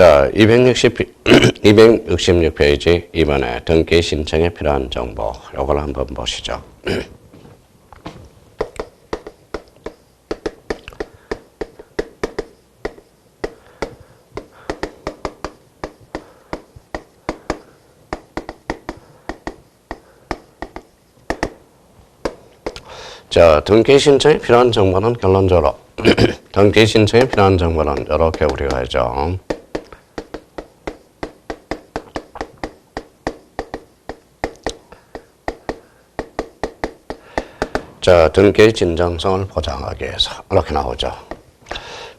자, 260, 266페이지 이번에 등기 신청에 필요한 정보 요걸 한번 보시죠. 자, 등기 신청에 필요한 정보는 결론적으로 등기 신청에 필요한 정보는 이렇게 우리가 하죠. 자, 등기 진정성을 보장하기 위해서 이렇게 나오죠.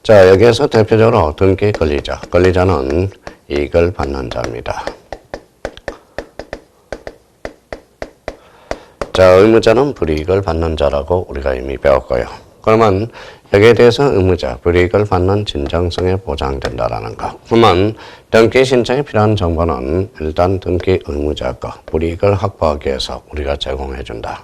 자, 여기에서 대표적으로 등기 권리자, 권리자는 이익을 받는 자입니다. 자, 의무자는 불이익을 받는 자라고 우리가 이미 배웠고요. 그러면 여기에 대해서 의무자, 불이익을 받는 진정성에 보장된다라는 거. 그러면 등기 신청에 필요한 정보는 일단 등기 의무자 거, 불이익을 확보하기 위해서 우리가 제공해 준다.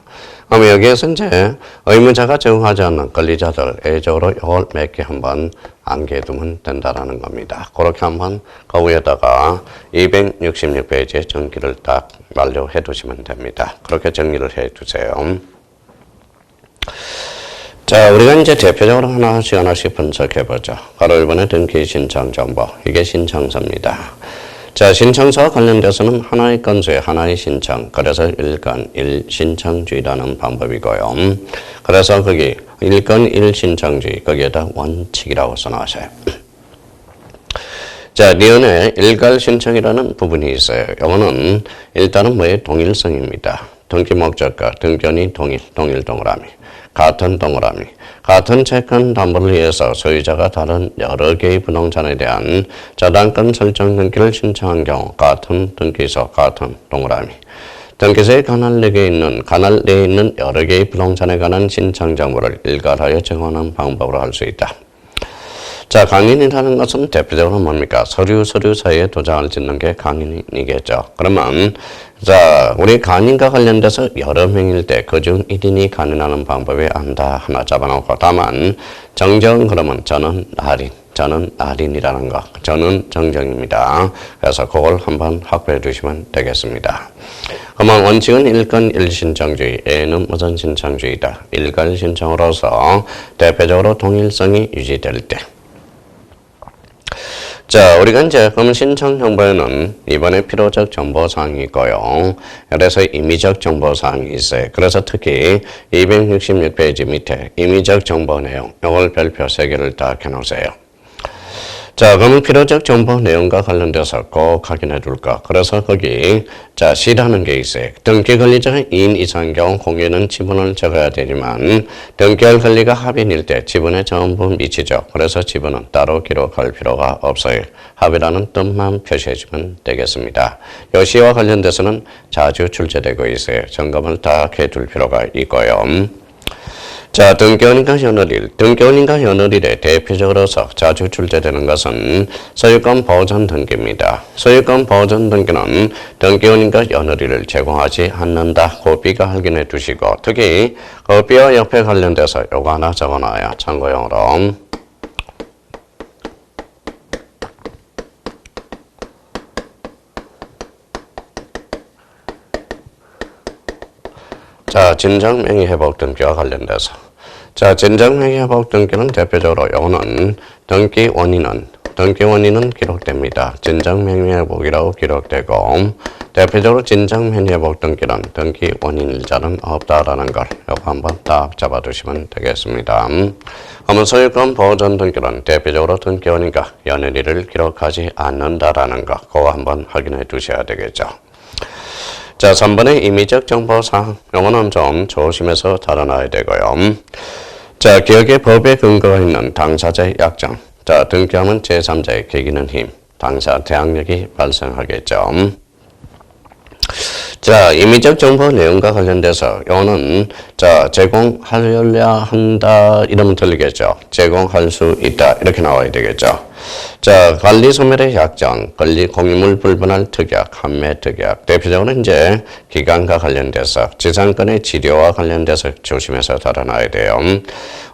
그럼 여기에서 이제 의무자가 제공하지 않는 권리자들 A적으로 이걸 몇 개 한번 암기해 두면 된다라는 겁니다. 그렇게 한번 그 위에다가 266페이지에 정기를 딱 완료해 두시면 됩니다. 그렇게 정리를 해 두세요. 자, 우리가 이제 대표적으로 하나씩 하나씩 분석해 보죠. 바로 이번에 등기 신청 정보. 이게 신청서입니다. 자, 신청서와 관련돼서는 하나의 건수에 하나의 신청. 그래서 일건 일신청주의라는 방법이고요. 그래서 거기 일건 일신청주의. 거기에다 원칙이라고 써놓으세요. 자, 니은에 일괄 신청이라는 부분이 있어요. 이거는 일단은 뭐의 동일성입니다. 등기 목적과 등견이 동일, 동일 동그라미. 같은 동그라미. 같은 채권 담보를 위해서 소유자가 다른 여러 개의 부동산에 대한 저당권 설정 등기를 신청한 경우 같은 등기소, 같은 동그라미. 등기소에 관할 내에 있는 관할 내에 있는 여러 개의 부동산에 관한 신청 정보를 일괄하여 제공하는 방법으로 할 수 있다. 자, 강인이라는 것은 대표적으로 뭡니까? 서류, 서류 사이에 도장을 짓는 게 강인이겠죠. 그러면, 자, 우리 강인과 관련돼서 여러 명일 때 그중 1인이 강인하는 방법이 안다 하나 잡아놓고, 다만, 정정 그러면 저는 나린, 저는 나린이라는 거, 저는 정정입니다. 그래서 그걸 한번 확보해 주시면 되겠습니다. 그러면 원칙은 일건 일신청주의, A는 무슨 신청주의다. 일간 신청으로서 대표적으로 동일성이 유지될 때, 자, 우리가 이제 그럼 신청 정보에는 이번에 필요적 정보 사항이 있고요. 그래서 임의적 정보 사항이 있어요. 그래서 특히 266페이지 밑에 임의적 정보 내용, 이걸 별표 3개를 딱 해놓으세요. 자, 그러면 필요적 정보 내용과 관련돼서 꼭 확인해 둘까. 그래서 거기, 자, C라는 게 있어요. 등기 권리자가 2인 이상인 경우 공개는 지분을 적어야 되지만, 등기할 권리가 합인일 때 지분의 전부 미치죠. 그래서 지분은 따로 기록할 필요가 없어요. 합이라는 뜻만 표시해 주면 되겠습니다. 요 시와 관련돼서는 자주 출제되고 있어요. 점검을 딱 해둘 필요가 있고요. 자, 등기원인과 현월일. 등기원인과 현월일에 대표적으로서 자주 출제되는 것은 소유권 보전 등기입니다. 소유권 보전 등기는 등기원인과 현월일을 제공하지 않는다. 그 B가 확인해 두시고, 특히 그 B와 옆에 관련돼서 요거 하나 적어놔야 참고용으로. 자, 진정명의 회복 등기와 관련돼서. 자, 진정명의 회복 등기는 대표적으로 요거는 등기 원인은 등기 원인은 기록됩니다. 진정명의 회복이라고 기록되고 대표적으로 진정명의 회복 등기는 등기 원인일 자는 없다라는 걸 요거 한번 딱 잡아두시면 되겠습니다. 그러면 소유권 보전 등기는 대표적으로 등기 원인과 연일일을 기록하지 않는다라는 거 그거 한번 확인해 두셔야 되겠죠. 자, 3번의 임의적 정보사항. 요거는 좀 조심해서 다뤄놔야 되고요. 자, 기억의 법에 근거가 있는 당사자의 약정. 자, 등기하면 제3자의 계기는 힘. 당사 대항력이 발생하겠죠. 자, 임의적 정보 내용과 관련돼서 요거는 자, 제공하려야 한다 이러면 들리겠죠. 제공할 수 있다 이렇게 나와야 되겠죠. 자, 관리 소멸의 약정, 권리 공유물 불분할 특약, 판매 특약. 대표적으로 이제 기간과 관련돼서 지상권의 지료와 관련돼서 조심해서 다뤄놔야 돼요.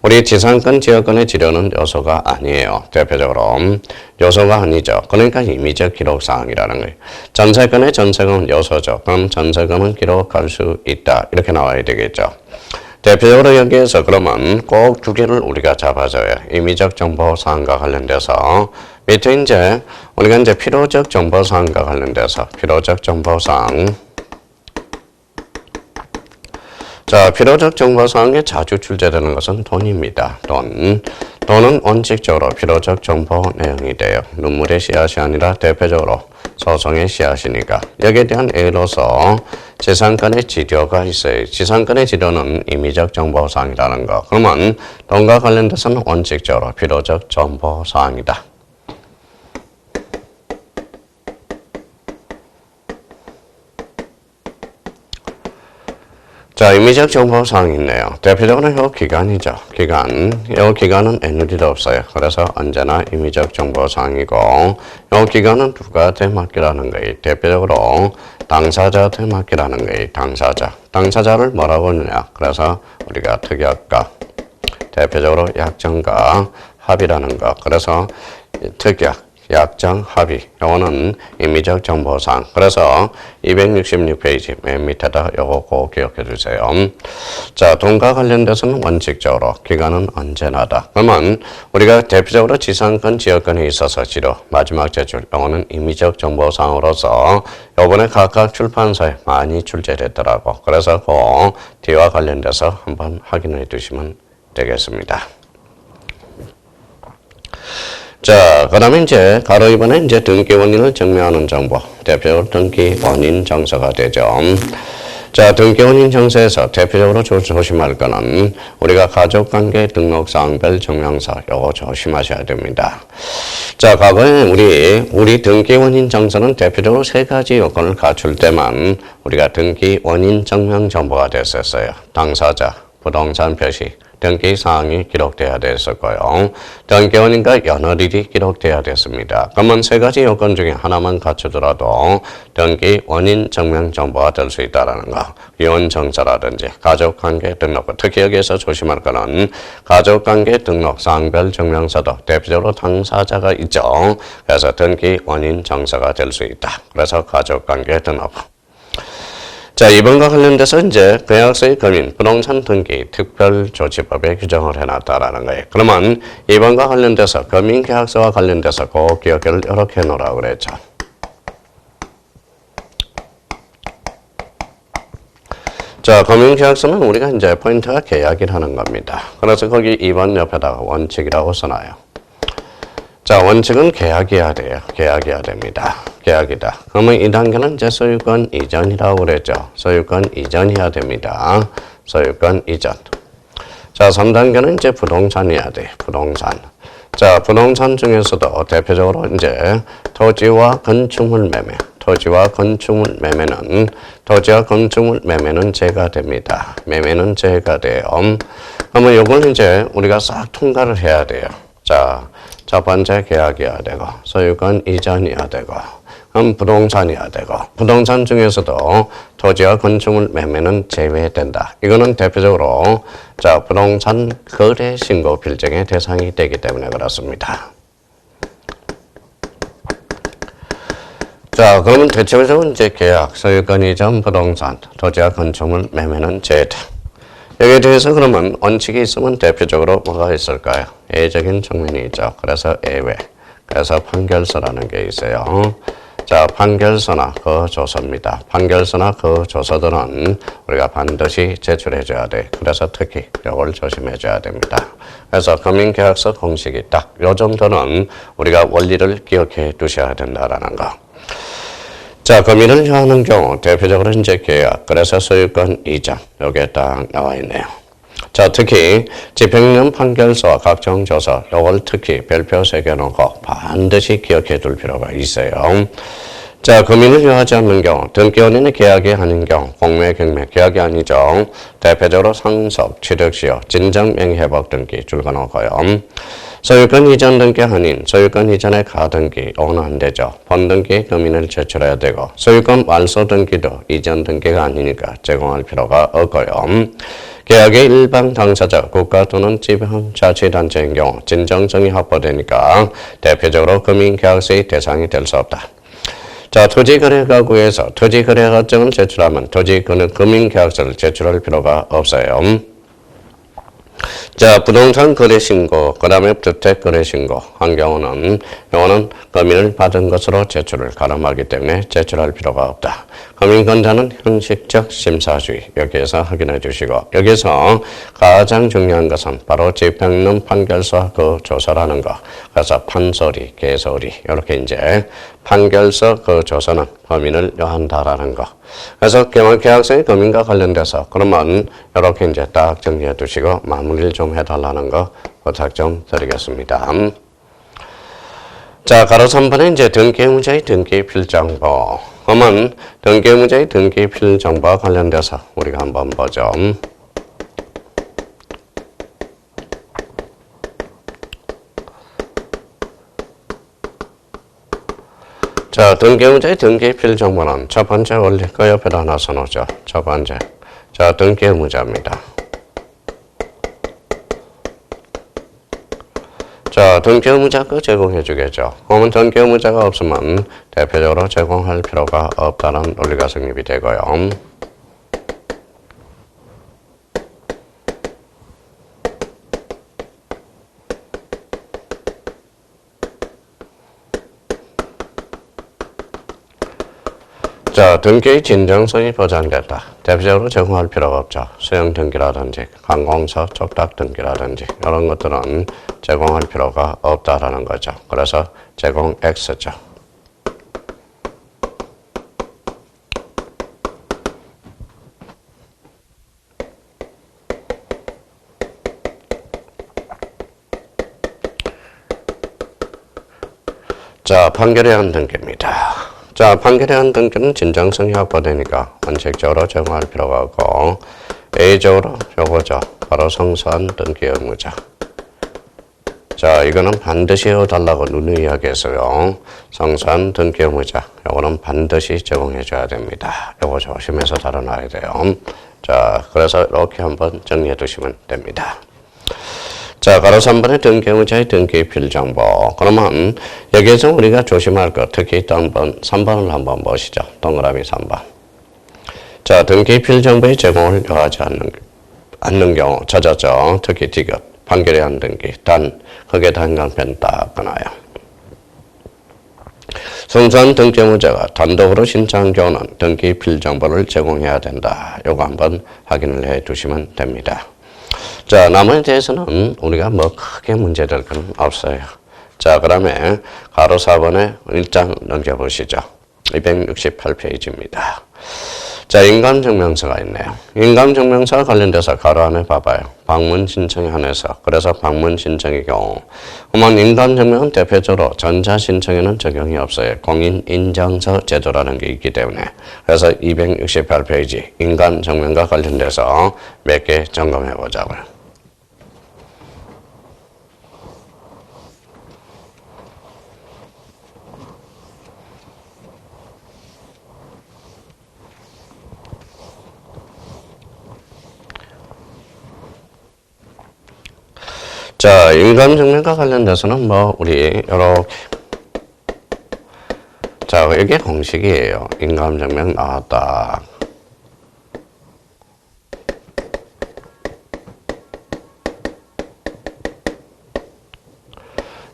우리 지상권 지역권의 지료는 요소가 아니에요. 대표적으로 요소가 아니죠. 그러니까 임의적 기록 사항이라는 거예요. 전세권의 전세금 요소죠. 그럼 전세금은 기록할 수 있다. 이렇게 나와야 되겠죠. 대표적으로 여기에서 그러면 꼭 두 개를 우리가 잡아줘야 임의적 정보 사항과 관련돼서 밑에 이제 우리가 이제 필요적 정보 사항과 관련돼서 필요적 정보 사항 자, 필요적 정보 사항에 자주 출제되는 것은 돈입니다. 돈. 돈은 원칙적으로 필요적 정보 내용이 돼요. 눈물의 씨앗이 아니라 대표적으로 소송의 씨앗이니까 여기에 대한 예로서 지상권의 지료가 있어요. 지상권의 지료는 임의적 정보 사항이라는 거. 그러면 돈과 관련돼서는 원칙적으로 필요적 정보 사항이다. 자, 임의적 정보 사항이 있네요. 대표적으로 이 기간이죠. 기간. 이 기간은 애누리도 없어요. 그래서 언제나 임의적 정보 사항이고, 이 기간은 누구한테 맡기라는 거예요. 대표적으로 당사자한테 맡기라는 거예요. 당사자. 당사자를 뭐라고 하느냐. 그래서 우리가 특약과, 대표적으로 약정과 합의라는 거. 그래서 특약, 약정, 합의. 요거는 임의적 정보사항. 그래서 266페이지 맨 밑에다 요거 꼭 기억해 주세요. 자, 돈과 관련돼서는 원칙적으로 기간은 언제나다. 그러면 우리가 대표적으로 지상권, 지역권에 있어서 지로 마지막 제출. 요거는 임의적 정보사항으로서 요번에 각각 출판사에 많이 출제됐더라고. 그래서 그 뒤와 관련돼서 한번 확인해 두시면 되겠습니다. 자, 그 다음에 이제 가로 2번에 이제 등기 원인을 증명하는 정보. 대표적으로 등기 원인 정서가 되죠. 자, 등기 원인 정서에서 대표적으로 조, 조심할 거는 우리가 가족관계 등록사항별 증명서 요거 조심하셔야 됩니다. 자, 과거에 우리 우리 등기 원인 정서는 대표적으로 세 가지 요건을 갖출 때만 우리가 등기 원인 증명 정보가 됐었어요. 당사자, 부동산 표시, 등기 사항이 기록돼야 됐었고요. 등기원인과 연월일이 기록돼야 됐습니다. 그러면 세 가지 요건 중에 하나만 갖추더라도 등기 원인 증명 정보가 될 수 있다는 거. 이혼 정서라든지 가족 관계 등록, 특히 여기에서 조심할 거는 가족 관계 등록 사항별 증명서도 대표적으로 당사자가 있죠. 그래서 등기 원인 정서가 될 수 있다. 그래서 가족 관계 등록. 자, 이번과 관련돼서 이제 계약서의 금인, 부동산 등기 특별조치법에 규정을 해놨다라는 거예요. 그러면 이번과 관련돼서 금인 계약서와 관련돼서 꼭 기억을 이렇게 해놓으라고 그랬죠. 자, 금융계약서는 우리가 이제 포인트가 계약이라는 겁니다. 그래서 거기 2번 옆에다가 원칙이라고 써놔요. 자, 원칙은 계약이어야 돼요. 계약이어야 됩니다. 계약이다. 그러면 이 단계는 이제 소유권 이전이라고 그랬죠. 소유권 이전이어야 됩니다. 소유권 이전. 자, 3단계는 이제 부동산이어야 돼. 부동산. 자, 부동산 중에서도 대표적으로 이제 토지와 건축물 매매. 토지와 건축물 매매는 토지와 건축물 매매는 제가 됩니다. 매매는 제가 돼요. 그러면 이걸 이제 우리가 싹 통과를 해야 돼요. 자, 첫 번째 계약이어야 되고 소유권 이전이어야 되고 그럼 부동산이어야 되고 부동산 중에서도 토지와 건축물 매매는 제외된다. 이거는 대표적으로 자 부동산 거래 신고 필증의 대상이 되기 때문에 그렇습니다. 자, 그러면 대체적으로 이제 계약, 소유권 이전, 부동산, 토지와 건축물 매매는 제외다. 여기에 대해서 그러면 원칙이 있으면 대표적으로 뭐가 있을까요? 예적인 측면이 있죠. 그래서 예외. 그래서 판결서라는 게 있어요. 자, 판결서나 그 조서입니다. 판결서나 그 조서들은 우리가 반드시 제출해줘야 돼. 그래서 특히 이걸 조심해줘야 됩니다. 그래서 금융계약서 공식이 딱 요 정도는 우리가 원리를 기억해 두셔야 된다라는 거. 자, 금일을 하는 경우 대표적으로 이제 계약, 그래서 소유권 이전 여기에 딱 나와 있네요. 자, 특히 집행령 판결서와 각종 조서 요걸 특히 별표 새겨놓고 반드시 기억해 둘 필요가 있어요. 자, 금인을 요하지 않는 경우, 등기원인의 계약이 아닌 경우, 공매, 경매, 계약이 아니죠. 대표적으로 상속, 취득시효, 진정명회복 등기 줄거놓고요. 소유권 이전 등기 아닌 소유권 이전의 가등기 오는 안 되죠. 본등기 금인을 제출해야 되고 소유권 말소 등기도 이전 등기가 아니니까 제공할 필요가 없고요. 계약의 일반 당사자 국가 또는 지방 자치단체인 경우 진정성이 확보되니까 대표적으로 금융계약서의 대상이 될 수 없다. 자, 토지거래가구에서 토지거래가증을 제출하면 토지금융계약서를 제출할 필요가 없어요. 자, 부동산 거래 신고, 그 다음에 주택 거래 신고 한 경우는 요거는 금인을 받은 것으로 제출을 가름하기 때문에 제출할 필요가 없다. 금인권자는 형식적 심사주의 여기에서 확인해 주시고 여기서 가장 중요한 것은 바로 집행론 판결서 그 조사라는 거. 그래서 판소리, 개소리 이렇게 이제 판결서 그 조사는 범인을 요한다라는 거. 그래서 계약서의 금인과 관련돼서 그러면 이렇게 이제 딱 정리해 두시고 마무리를 좀 해달라는 거 부탁 좀 드리겠습니다. 자, 가로 3번에 이제 등기의무자의 등기 필정보. 그러면 등기의무자의 등기 필정보와 관련돼서 우리가 한번 보죠. 자, 등기의무자의 등기 필정보는 첫 번째 원리 그 옆에다 하나 써놓죠. 첫 번째. 자, 등기의무자입니다. 자, 등기 의 무자 그 제공해 주겠죠. 그러면 등기 의 무자가 없으면 대표적으로 제공할 필요가 없다는 논리가 성립이 되고요. 자, 등기의 진정성이 보장됐다. 대표적으로 제공할 필요가 없죠. 수용 등기라든지 관공서 촉탁 등기라든지 이런 것들은 제공할 필요가 없다라는 거죠. 그래서 제공 X죠. 자, 판결에 한 등기입니다. 자, 판결에 한 등기는 진정성이 확보되니까 원칙적으로 제공할 필요가 없고 A적으로 요거죠. 바로 성사한 등기 의무자. 자, 이거는 반드시 해달라고 누누이야기했어요. 성산 등기 의무자. 요거는 반드시 제공해줘야 됩니다. 요거 조심해서 다뤄놔야 돼요. 자, 그래서 이렇게 한번 정리해 두시면 됩니다. 자, 가로 3번의 등기의무자의 등기 필정보. 그러면 여기에서 우리가 조심할 것, 특히 한번 3번을 한번 보시죠. 동그라미 3번. 자, 등기 필정보의 제공을 요하지 않는, 않는 경우 찾았죠. 특히 디귿, 판결에 한 등기, 단, 흑에 단간편 딱 끊어요. 성산 등기의무자가 단독으로 신청한 경우는 등기 필정보를 제공해야 된다. 요거 한번 확인을 해 두시면 됩니다. 자, 나머지 대해서는 우리가 뭐 크게 문제될 건 없어요. 자, 그 다음에 가로 4번에 1장 넘겨보시죠. 268페이지입니다. 자, 인감증명서가 있네요. 인감증명서와 관련돼서 가로 안에 봐봐요. 방문 신청에 한해서. 그래서 방문 신청의 경우. 그러면 인감증명은 대표적으로 전자신청에는 적용이 없어요. 공인인정서 제도라는 게 있기 때문에. 그래서 268페이지 인감증명과 관련돼서 몇 개 점검해 보자고요. 자, 인감증명과 관련돼서는 뭐 우리 이렇게 자, 이게 공식이에요. 인감증명 나왔다.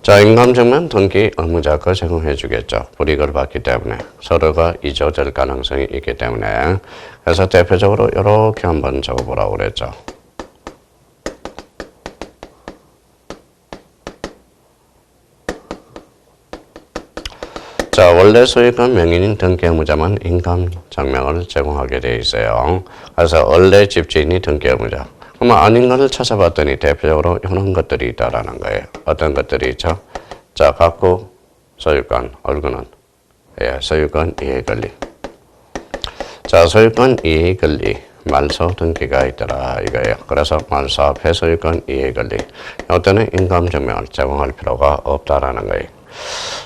자, 인감증명 등기 의무자가 제공해 주겠죠. 불이익을 받기 때문에 서로가 이조될 가능성이 있기 때문에 그래서 대표적으로 이렇게 한번 적어보라고 그랬죠. 자, 원래 소유권 명의인 등기의무자만 인감 증명을 제공하게 되어 있어요. 그래서 원래 집주인이 등기의무자. 그러면 아닌 것을 찾아봤더니 대표적으로 이런 것들이 있다라는 거예요. 어떤 것들이 있죠? 자, 갖고 소유권, 얼굴은 예, 소유권 이해 권리. 자, 소유권 이해 권리. 말소 등기가 있더라 이거예요. 그래서 말소 앞에 소유권 이해 권리 이때는 인감 증명을 제공할 필요가 없다라는 거예요.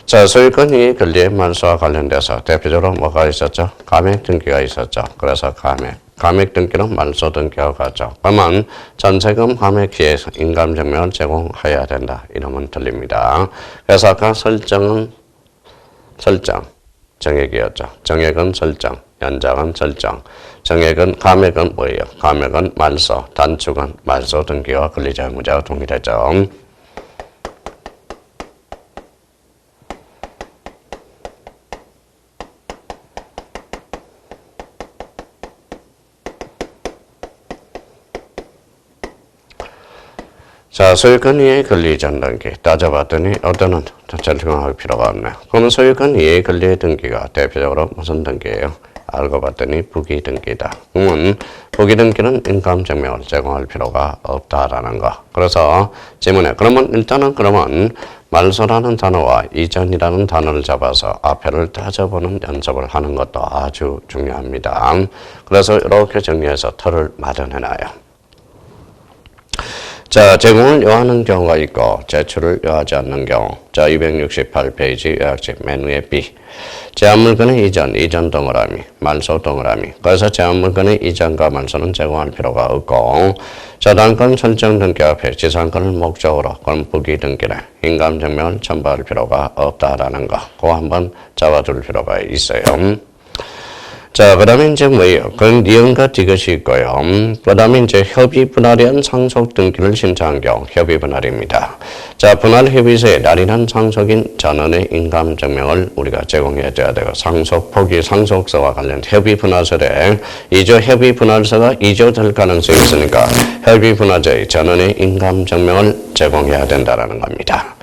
자, 소유권 이해 권리의 말소와 관련돼서 대표적으로 뭐가 있었죠? 가맥 등기가 있었죠. 그래서 가맥. 가맥 등기는 말소 등기와 같죠. 그러면 전세금 피해서 인감증명을 제공해야 된다. 이러면 틀립니다. 그래서 아까 설정은 설정, 정액이었죠. 정액은 설정, 연장은 설정. 정액은 감액은 뭐예요? 감액은 말소, 단축은 말소 등기와 권리자 의무자가 동일하죠. 자, 소유권 이해 권리 전 등기 따져봤더니 어떤은 설명할 필요가 없네. 그러면 소유권 이해 권리 등기가 대표적으로 무슨 등기예요? 알고 봤더니 부기 등기다. 그러면 부기 등기는 인감 증명을 제공할 필요가 없다라는 거. 그래서 질문에 그러면 일단은 그러면 말소라는 단어와 이전이라는 단어를 잡아서 앞에를 따져보는 연습을 하는 것도 아주 중요합니다. 그래서 이렇게 정리해서 틀을 마련해놔요. 자, 제공을 요하는 경우가 있고 제출을 요하지 않는 경우. 자, 268페이지 요약집 맨 위에 B. 제한 물건의 이전, 이전 동그라미, 말소 동그라미. 그래서 제한 물건의 이전과 말소는 제공할 필요가 없고 저당권 설정 등기 앞에 지상권을 목적으로 그럼 부기 등기를 인감 증명을 첨부할 필요가 없다라는 거. 그거 한번 잡아둘 필요가 있어요. 자, 그 다음에 이제 뭐예요? 그건 니은과 디귿이 있고요. 그 다음에 이제 협의 분할이한 상속 등기를 신청한 경우 협의 분할입니다. 자, 분할 협의서에 날인한 상속인 전원의 인감 증명을 우리가 제공해 줘야 되고 상속 포기 상속서와 관련 협의 분할서에 이조 협의 분할서가 이조될 가능성이 있으니까 협의 분할자의 전원의 인감 증명을 제공해야 된다라는 겁니다.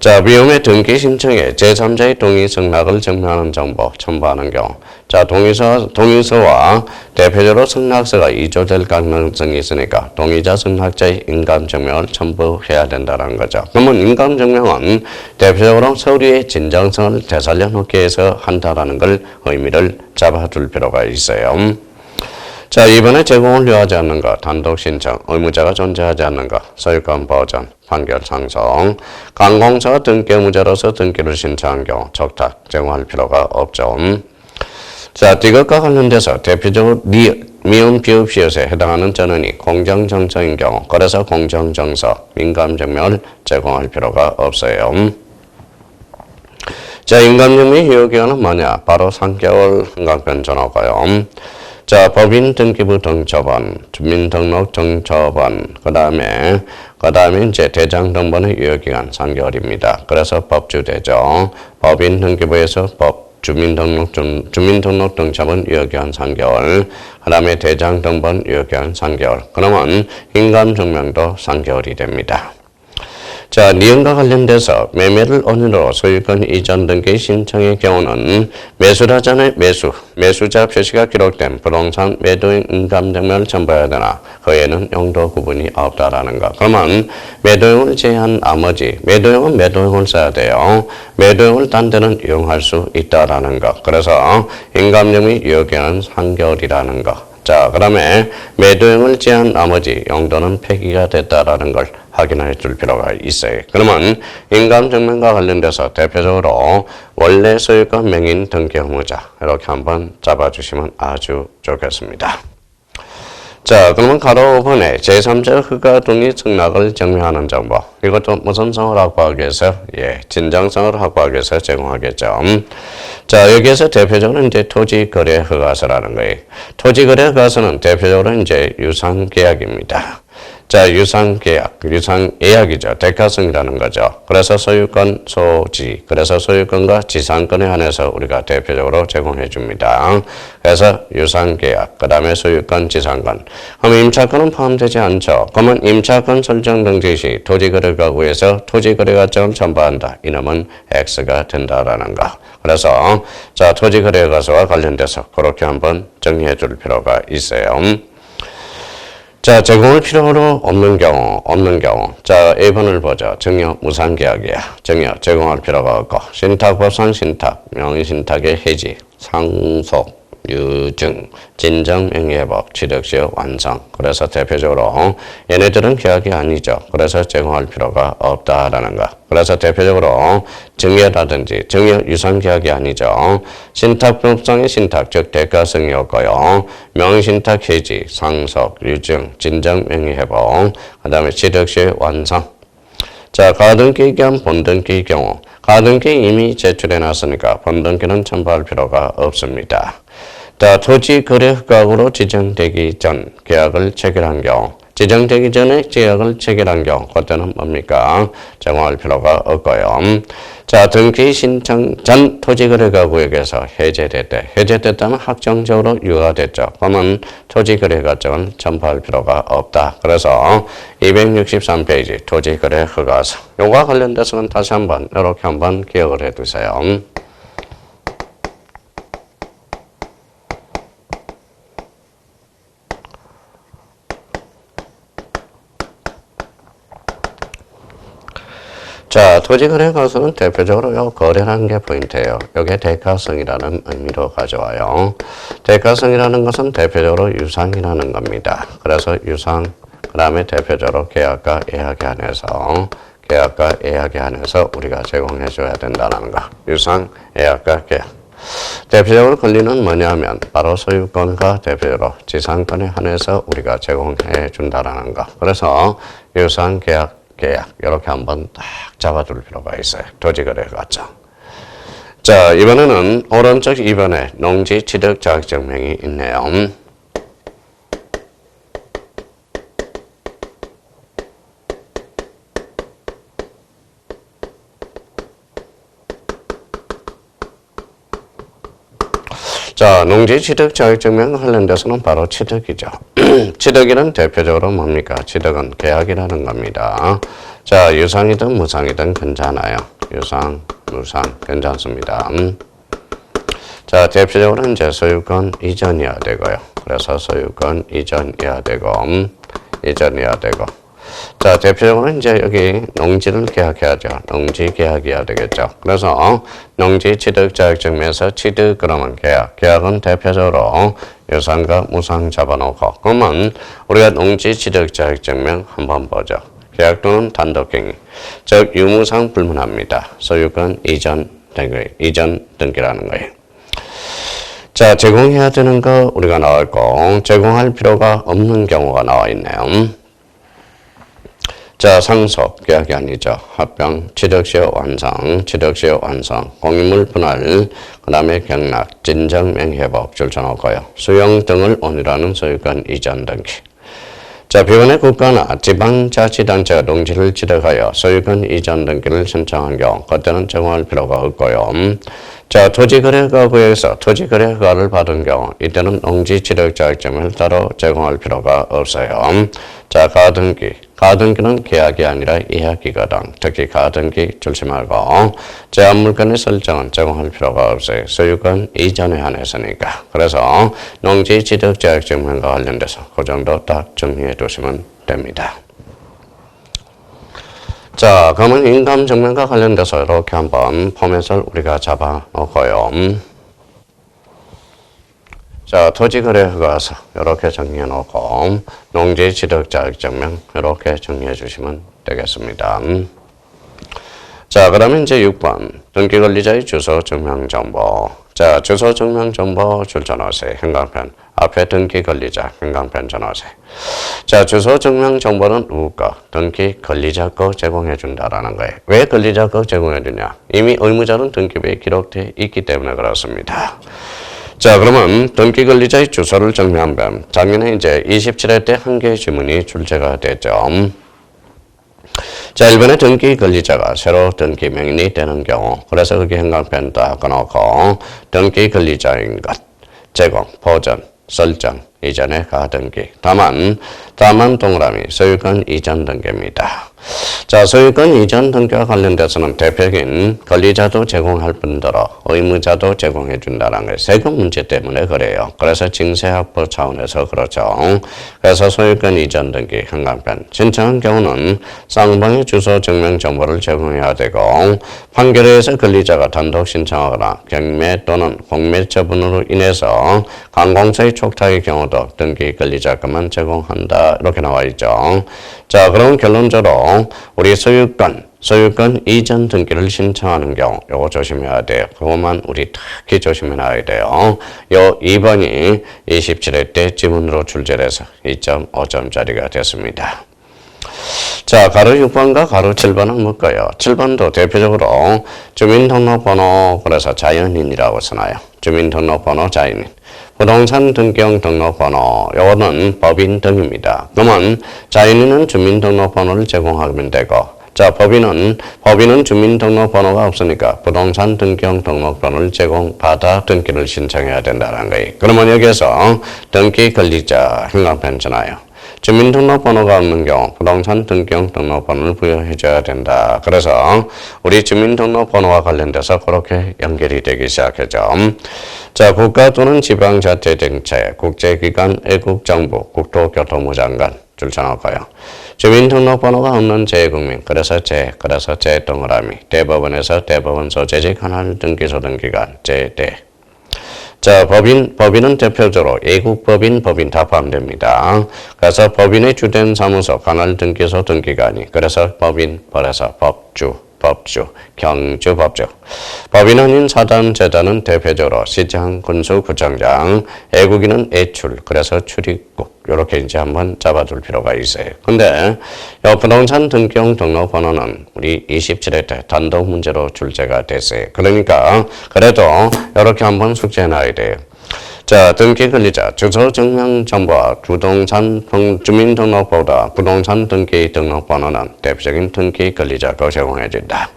자, 위험의 등기 신청에 제3자의 동의 승낙을 증명하는 정보 첨부하는 경우. 자, 동의서, 동의서와 대표적으로 승낙서가 이조될 가능성이 있으니까 동의자 승낙자의 인감 증명을 첨부해야 된다는 거죠. 그러면 인감 증명은 대표적으로 서류의 진정성을 되살려 놓기 위해서 한다라는 걸 의미를 잡아둘 필요가 있어요. 자, 이번에 제공을 요하지 않는 것, 단독 신청, 의무자가 존재하지 않는 것, 소유권 보전, 판결 상성, 관공서 등기 의무자로서 등기를 신청한 경우 적탁 제공할 필요가 없죠. 자, 이것과 관련돼서 대표적으로 미, 미음 비읍 시옷에 해당하는 전원이 공정정서인 경우, 그래서 공정정서, 민감증명을 제공할 필요가 없어요. 자, 인감증명 효기간은 뭐냐? 바로 3개월 흥각변 전화고요. 자, 법인 등기부 등처번, 주민등록 등처번, 그 다음에, 그 다음에 이제 대장 등본의 유효기간 3개월입니다. 그래서 법주대죠. 법인 등기부에서 법, 주민등록, 등, 주민등록 등처분 유효기간 3개월, 그 다음에 대장 등본 유효기간 3개월. 그러면 인감증명도 3개월이 됩니다. 자, 니은과 관련돼서 매매를 언으로 소유권 이전 등기 신청의 경우는 매수자 전에 매수, 매수자 표시가 기록된 부동산 매도인 인감증명을 첨부해야 되나 그에는 용도 구분이 없다라는 것. 그러면 매도용을 제한 나머지 매도용은 매도용을 써야 돼요. 매도용을 딴 데는 이용할 수 있다라는 것. 그래서 인감증이 유효기간은 3개월이라는 것. 자, 그 다음에 매도형을 제한 나머지 용도는 폐기가 됐다라는 걸 확인해 줄 필요가 있어요. 그러면 인감증명과 관련돼서 대표적으로 원래 소유권 명인 등기 의무자 이렇게 한번 잡아주시면 아주 좋겠습니다. 자, 그러면 가로 5번에 제3자 허가 동의 승낙을 증명하는 정보. 이것도 무슨 성을 확보하기 위해서? 예, 진정성을 확보하기 위해서 제공하겠죠. 자, 여기에서 대표적으로 이제 토지 거래 허가서라는 거예요. 토지 거래 허가서는 대표적으로 이제 유상 계약입니다. 자, 유상계약, 유상예약이죠. 대가성이라는 거죠. 그래서 소유권, 소지, 그래서 소유권과 지상권에 한해서 우리가 대표적으로 제공해 줍니다. 그래서 유상계약, 그 다음에 소유권, 지상권. 그럼 임차권은 포함되지 않죠. 그러면 임차권 설정 등재 시 토지거래가구에서 토지거래가점을 첨부한다. 이놈은 X가 된다라는 거. 그래서 자 토지거래가서와 관련돼서 그렇게 한번 정리해 줄 필요가 있어요. 자, 제공을 필요로 없는 경우, 없는 경우. 자, A번을 보죠. 증여 무상 계약이야. 증여 제공할 필요가 없고, 신탁, 보상, 신탁, 명의 신탁의 해지, 상속, 유증, 진정 명예회복, 취득시효 완성. 그래서 대표적으로 얘네들은 계약이 아니죠. 그래서 제공할 필요가 없다라는 거. 그래서 대표적으로 증여라든지 증여 유상 계약이 아니죠. 신탁법상의 신탁 즉 대가성이었고요. 명신탁 해지, 상속, 유증, 진정 명예회복, 그 다음에 취득시효 완성. 자, 가등기 겸 본등기의 경우 가등기 이미 제출해 놨으니까 본등기는 첨부할 필요가 없습니다. 자, 토지 거래 허가로 지정되기 전 계약을 체결한 경우 지정되기 전에 계약을 체결한 경우 그때는 뭡니까? 제공할 필요가 없고요. 자, 등기 신청 전 토지거래가 구역에서 해제됐대. 해제됐다면 확정적으로 유효됐죠. 그러면 토지거래가증은 첨부할 필요가 없다. 그래서 263페이지 토지거래 허가서. 요과 관련돼서는 다시 한번 이렇게 한번 기억을 해두세요. 자, 토지거래 가서는 대표적으로 요 거래라는 게 포인트예요. 요게 대가성이라는 의미로 가져와요. 대가성이라는 것은 대표적으로 유상이라는 겁니다. 그래서 유상, 그 다음에 대표적으로 계약과 예약에 한해서 계약과 예약에 한해서 우리가 제공해 줘야 된다는 거. 유상, 예약과 계약. 대표적으로 권리는 뭐냐면 바로 소유권과 대표적으로 지상권에 한해서 우리가 제공해 준다라는 거. 그래서 유상 계약 계약 이렇게 한번 딱 잡아둘 필요가 있어요. 토지거래 가정. 자 이번에는 오른쪽 2번에 농지 취득 자격증명이 있네요. 자, 농지 취득 자격증명 관련돼서는 바로 취득이죠. 취득이는 대표적으로 뭡니까? 취득은 계약이라는 겁니다. 자, 유상이든 무상이든 괜찮아요. 유상, 무상 괜찮습니다. 음. 자, 대표적으로 이제 소유권 이전이어야 되고요. 그래서 소유권 이전이어야 되고, 음, 이전이어야 되고. 자, 대표적으로 이제 여기 농지를 계약해야죠. 농지 계약이어야 되겠죠. 그래서 농지 취득 자격증명에서 취득 그러면 계약. 계약은 대표적으로 유상과 무상 잡아놓고 그러면 우리가 농지 취득 자격증명 한번 보죠. 계약 또는 단독행위. 즉 유무상 불문합니다. 소유권 이전 등기, 이전 등기라는 거예요. 자, 제공해야 되는 거 우리가 나와 있고 제공할 필요가 없는 경우가 나와 있네요. 자, 상속 계약이 아니죠. 합병, 취득시효 완성, 취득시효 완성, 공유물 분할, 그 다음에 경락, 진정 명회복 줄쳐놓고요. 수용 등을 원이라는 소유권 이전 등기. 자, 비원의 국가나 지방자치단체가 농지를 취득하여 소유권 이전 등기를 신청한 경우 그때는 제공할 필요가 없고요. 자, 토지거래가구에서 토지거래허가를 받은 경우 이때는 농지 취득 자격증을 따로 제공할 필요가 없어요. 자, 가등기. 가등기는 계약이 아니라 예약이거든. 특히 가등기 조심하고 제한물건의 설정은 제공할 필요가 없어요. 소유권 이전에 한해서니까. 그래서 농지 취득 자격증명과 관련돼서 그 정도 딱 정리해 두시면 됩니다. 자, 그러면 인감 증명과 관련돼서 이렇게 한번 포맷을 우리가 잡아 놓고요. 자, 토지 거래 허가서 이렇게 정리해 놓고 농지 취득 자격 증명 이렇게 정리해 주시면 되겠습니다. 자, 그러면 이제 6번 등기 권리자의 주소 증명 정보. 자, 주소 증명 정보 출전하세요. 행강편. 앞에 등기 권리자, 행강편 전하세요. 자, 주소 증명 정보는 누구 거? 등기 권리자 거 제공해 준다라는 거예요. 왜 권리자 거 제공해 주냐? 이미 의무자는 등기부에 기록돼 있기 때문에 그렇습니다. 자, 그러면 등기 권리자의 주소를 정리하면 작년에 이제 27회 때 한 개의 지문이 출제가 됐죠. 자, 1번에 등기 권리자가 새로 등기 명인이 되는 경우, 그래서 그게 행강편 딱 끊어놓고, 등기 권리자인 것, 제공, 보전, 설정, 이전에 가등기. 다만, 다만 동그라미, 소유권 이전 등기입니다. 자, 소유권 이전 등기와 관련돼서는 대표적인 권리자도 제공할 뿐더러 의무자도 제공해 준다는 게 세금 문제 때문에 그래요. 그래서 징세합법 차원에서 그렇죠. 그래서 소유권 이전 등기 현관편 신청한 경우는 쌍방의 주소 증명 정보를 제공해야 되고 판결에서 권리자가 단독 신청하거나 경매 또는 공매 처분으로 인해서 관공서의 촉탁의 경우도 등기 권리자금만 제공한다 이렇게 나와 있죠. 자, 그럼 결론적으로 우리 소유권, 소유권 이전 등기를 신청하는 경우 요거 조심해야 돼요. 그것만 우리 특히 조심해야 돼요. 요 2번이 27회 때 지문으로 출제돼서 2.5점짜리가 됐습니다. 자, 가로 6번과 가로 7번은 뭘까요? 7번도 대표적으로 주민등록번호, 그래서 자연인이라고 쓰나요? 주민등록번호 자연인. 부동산 등기형 등록번호, 요거는 법인 등입니다. 그러면 자연인은 주민등록번호를 제공하면 되고, 자, 법인은, 법인은 주민등록번호가 없으니까 부동산 등기형 등록번호를 제공받아 등기를 신청해야 된다는 거예요. 그러면 여기에서 등기 권리자 현관편잖아요. 주민등록번호가 없는 경우 부동산 등기형 등록번호를 부여해줘야 된다. 그래서 우리 주민등록번호와 관련돼서 그렇게 연결이 되기 시작했죠. 자, 국가 또는 지방자치정책, 국제기관, 애국정부, 국토교통부 장관 줄쳐놓고요. 주민등록번호가 없는 재국민, 그래서 재, 그래서 재 동그라미, 대법원에서 대법원 소 재직 하나를 등기소 등기관, 재대. 자, 법인, 법인은 대표적으로 애국법인, 법인 다 포함됩니다. 그래서 법인의 주된 사무소, 관할 등기소 등기관이, 그래서 법인, 그래서 법주, 법주, 경주, 법주. 법인 아닌 사단, 재단은 대표적으로 시장, 군수, 구청장, 애국인은 애출, 그래서 출입국. 이렇게 이제 한번 잡아둘 필요가 있어요. 근데 이 부동산 등기용 등록번호는 우리 27회 때 단독 문제로 출제가 됐어요. 그러니까 그래도 이렇게 한번 숙제해놔야 돼요. 자, 등기 권리자. 주소 증명 정보와 부동산 주민등록보다 부동산 등기 등록번호는 대표적인 등기 권리자가 제공해진다.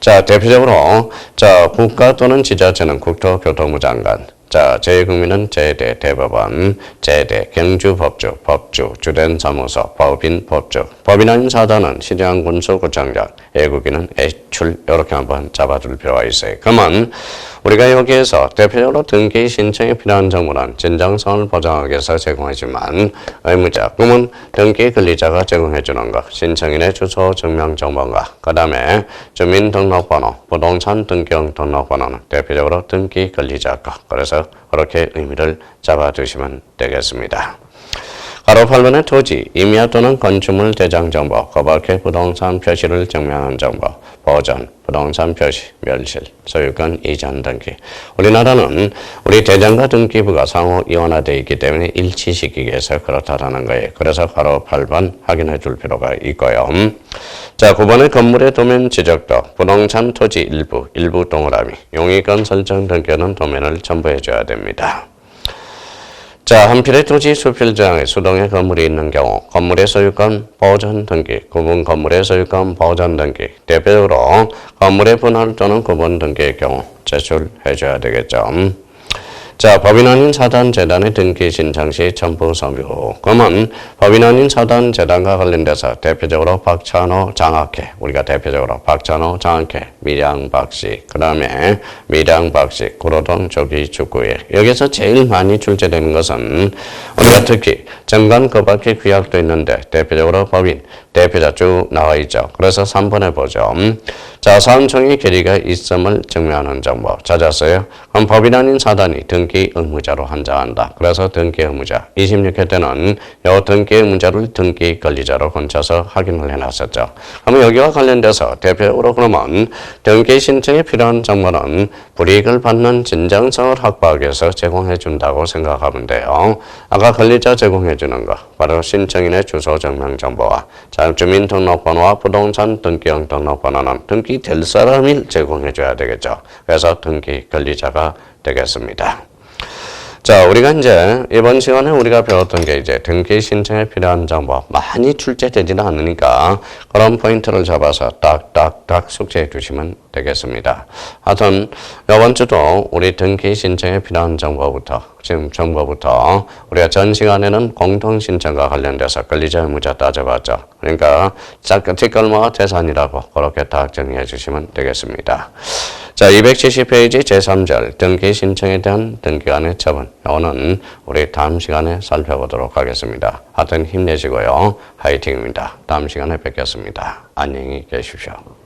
자, 대표적으로 자 국가 또는 지자체는 국토교통부 장관, 자, 제1국민은 제대 대법원, 제대 경주법주, 법주, 주된 사무소, 법인 법주, 법인 아닌 사단은 시장 군수구청장, 애국인은 애출 이렇게 한번 잡아둘 필요가 있어요. 그러면 우리가 여기에서 대표적으로 등기 신청에 필요한 정보는 진정성을 보장하기 위해서 제공하지만 의무자, 그러면 등기 권리자가 제공해 주는 것, 신청인의 주소 증명 정보가, 그 다음에 주민등록번호, 부동산 등기형 등록번호는 대표적으로 등기 권리자 것. 그래서 그렇게 의미를 잡아두시면 되겠습니다. 가로 8번의 토지, 임야 또는 건축물 대장 정보, 거박해 부동산 표시를 증명하는 정보, 보전, 부동산 표시, 멸실, 소유권 이전 등기. 우리나라는 우리 대장과 등기부가 상호 이원화되어 있기 때문에 일치시키기 위해서 그렇다라는 거예요. 그래서 가로 8번 확인해 줄 필요가 있고요. 자, 9번의 건물의 도면 지적도, 부동산 토지 일부, 일부 동그라미, 용의권 설정 등기는 도면을 첨부해 줘야 됩니다. 자, 한 필의 토지 수필장에 수동의 건물이 있는 경우 건물의 소유권 보전 등기, 구분 건물의 소유권 보전 등기, 대표적으로 건물의 분할 또는 구분 등기의 경우 제출해 줘야 되겠죠. 자, 법인 아닌 사단 재단의 등기 신청 시 첨부 서류. 그러면 법인 아닌 사단 재단과 관련돼서 대표적으로 박찬호 장학회, 우리가 대표적으로 박찬호 장학회, 미량 박씨, 그 다음에 미량 박씨, 구로동 조기 축구회. 여기서 제일 많이 출제되는 것은 우리가 특히 정관 그 밖에 규약도 있는데 대표적으로 법인, 대표자 쭉 나와 있죠. 그래서 3번에 보죠. 자, 사원총의 결의가 있음을 증명하는 정보 찾았어요. 그럼 법인 아닌 사단이 등기 의무자로 한정한다. 그래서 등기 의무자 26회 때는 이 등기 의무자를 등기 권리자로 혼자서 확인을 해놨었죠. 그럼 여기와 관련돼서 대표적으로 그러면 등기 신청에 필요한 정보는 불이익을 받는 진정성을 확보하기 위해서 제공해 준다고 생각하면 돼요. 아까 권리자 제공해 주는 거 바로 신청인의 주소 증명 정보와 주민등록번호와 부동산 등기형 등록번호는 등기 될 사람이 제공해 줘야 되겠죠. 그래서 등기 권리자가 되겠습니다. 자, 우리가 이제 이번 시간에 우리가 배웠던 게 이제 등기 신청에 필요한 정보 많이 출제되지는 않으니까 그런 포인트를 잡아서 딱딱딱 숙제해 주시면 되겠습니다. 하여튼 이번 주도 우리 등기 신청에 필요한 정보부터 지금 정보부터 우리가 전 시간에는 공통 신청과 관련돼서 권리자 의무자 따져봤죠. 그러니까 뒷걸모가 재산이라고 그렇게 딱 정리해 주시면 되겠습니다. 자, 270페이지 제3절 등기 신청에 대한 등기관의 처분. 이거는 우리 다음 시간에 살펴보도록 하겠습니다. 하여튼 힘내시고요. 화이팅입니다. 다음 시간에 뵙겠습니다. 안녕히 계십시오.